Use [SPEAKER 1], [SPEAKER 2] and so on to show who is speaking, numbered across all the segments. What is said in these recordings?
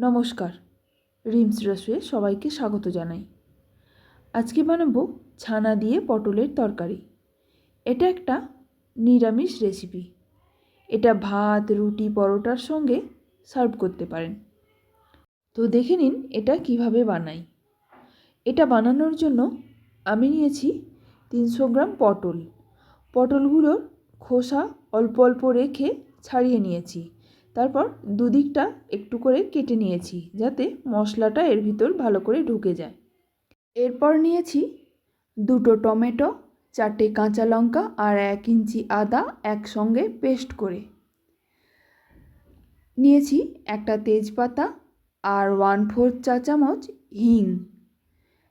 [SPEAKER 1] নমস্কার। রিমস রসুয়ে সবাইকে স্বাগত জানাই। আজকে বানাবো ছানা দিয়ে পটলের তরকারি। এটা একটা নিরামিষ রেসিপি এটা ভাত, রুটি, পরোটার সঙ্গে সার্ভ করতে পারেন। তো দেখে নিন এটা কীভাবে বানাই। এটা বানানোর জন্য আমি নিয়েছি তিনশো গ্রাম পটল। পটলগুলোর খোসা অল্প অল্প রেখে ছাড়িয়ে নিয়েছি। তারপর দুদিকটা একটু করে কেটে নিয়েছি যাতে মশলাটা এর ভিতর ভালো করে ঢুকে যায়। এরপর নিয়েছি দুটো টমেটো, চারটে কাঁচা লঙ্কা আর এক ইঞ্চি আদা একসঙ্গে পেস্ট করে। নিয়েছি একটা তেজপাতা আর ওয়ান ফোর্থ চা চামচ হিং,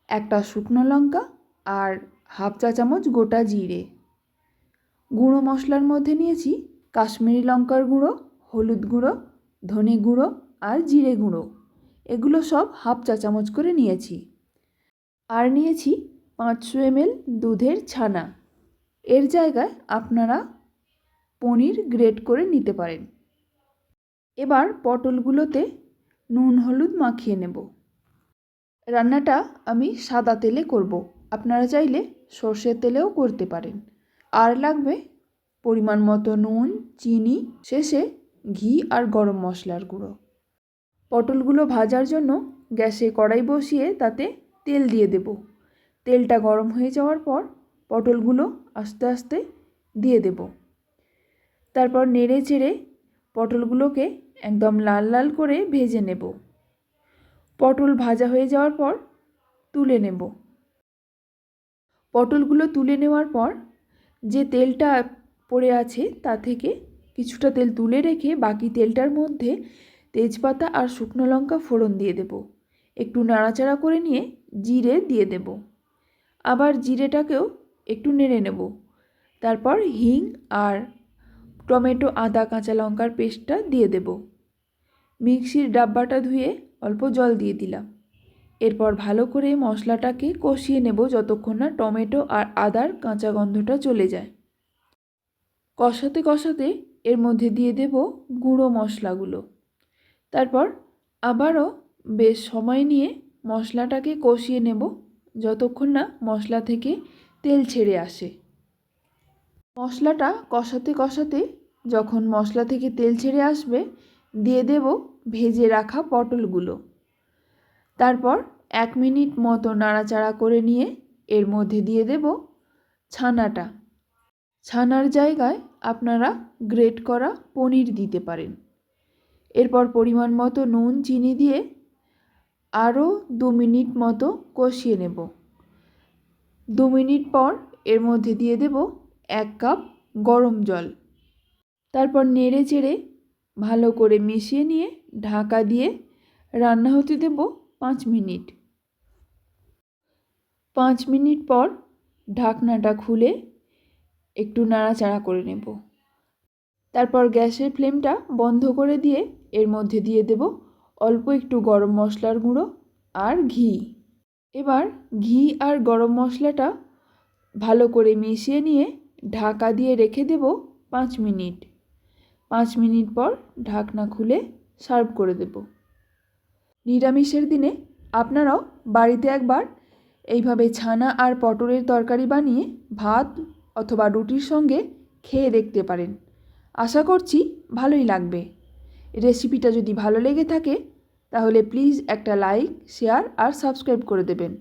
[SPEAKER 1] একটা শুকনো লঙ্কা আর হাফ চা চামচ গোটা জিরে। গুঁড়ো মশলার মধ্যে নিয়েছি কাশ্মীরি লঙ্কার গুঁড়ো হলুদ গুঁড়ো, ধনে গুঁড়ো আর জিরে গুঁড়ো। এগুলো সব হাফ চা চামচ করে নিয়েছি। আর নিয়েছি পাঁচশো এমএল দুধের ছানা। এর জায়গায় আপনারা পনির গ্রেট করে নিতে পারেন। এবার পটলগুলোতে নুন হলুদ মাখিয়ে নেব। রান্নাটা আমি সাদা তেলে করব। আপনারা চাইলে সর্ষের তেলেও করতে পারেন। আর লাগবে পরিমাণ মতো নুন, চিনি। শেষে ঘি আর গরম মশলার গুঁড়ো। পটলগুলো ভাজার জন্য গ্যাসে কড়াই বসিয়ে তাতে তেল দিয়ে দেব। তেলটা গরম হয়ে যাওয়ার পর পটলগুলো আস্তে আস্তে দিয়ে দেব। তারপর নেড়ে চেড়ে পটলগুলোকে একদম লাল লাল করে ভেজে নেব। পটল ভাজা হয়ে যাওয়ার পর তুলে নেব। পটলগুলো তুলে নেওয়ার পর যে তেলটা পড়ে আছে তা থেকে কিছুটা তেল তুলে রেখে বাকি তেলটার মধ্যে তেজপাতা আর শুকনো লঙ্কা ফোড়ন দিয়ে দেব। একটু নাড়াচাড়া করে নিয়ে জিরে দিয়ে দেব। আবার জিরেটাকেও একটু নেড়ে নেব। তারপর হিং আর টমেটো, আদা, কাঁচা লঙ্কার পেস্টটা দিয়ে দেব। মিক্সির ডাব্বাটা ধুয়ে অল্প জল দিয়ে দিলাম। এরপর ভালো করে মশলাটাকে কষিয়ে নেব যতক্ষণ না টমেটো আর আদার কাঁচা গন্ধটা চলে যায়। কষাতে কষাতে এর মধ্যে দিয়ে দেব গুঁড়ো মশলাগুলো। তারপর আবারও বেশ সময় নিয়ে মশলাটাকে কষিয়ে নেব যতক্ষণ না মশলা থেকে তেল ছেড়ে আসে। মশলাটা কষাতে কষাতে যখন মশলা থেকে তেল ছেড়ে আসবে, দিয়ে দেব ভেজে রাখা পটলগুলো। তারপর এক মিনিট মতো নাড়াচাড়া করে নিয়ে এর মধ্যে দিয়ে দেব ছানাটা। ছানার জায়গায় আপনারা গ্রেট করা পনির দিতে পারেন। এরপর পরিমাণ মতো নুন, চিনি দিয়ে আরও দু মিনিট মতো কষিয়ে নেব। দু মিনিট পর এর মধ্যে দিয়ে দেব এক কাপ গরম জল। তারপর নেড়ে চেড়ে ভালো করে মিশিয়ে নিয়ে ঢাকা দিয়ে রান্না হতে দেব পাঁচ মিনিট। পাঁচ মিনিট পর ঢাকনাটা খুলে একটু নাড়াচাড়া করে নেব। তারপর গ্যাসের ফ্লেমটা বন্ধ করে দিয়ে এর মধ্যে দিয়ে দেব অল্প একটু গরম মশলার গুঁড়ো আর ঘি। এবার ঘি আর গরম মশলাটা ভালো করে মিশিয়ে নিয়ে ঢাকা দিয়ে রেখে দেব পাঁচ মিনিট। পাঁচ মিনিট পর ঢাকনা খুলে সার্ভ করে দেব। নিরামিষের দিনে আপনারাও বাড়িতে একবার এইভাবে ছানা আর পটলের তরকারি বানিয়ে ভাত অথবা রুটির সঙ্গে খেয়ে দেখতে পারেন। আশা করছি ভালোই লাগবে। রেসিপিটা যদি ভালো লেগে থাকে, তাহলে প্লিজ একটা লাইক, শেয়ার আর সাবস্ক্রাইব করে দেবেন।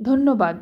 [SPEAKER 1] ধন্যবাদ।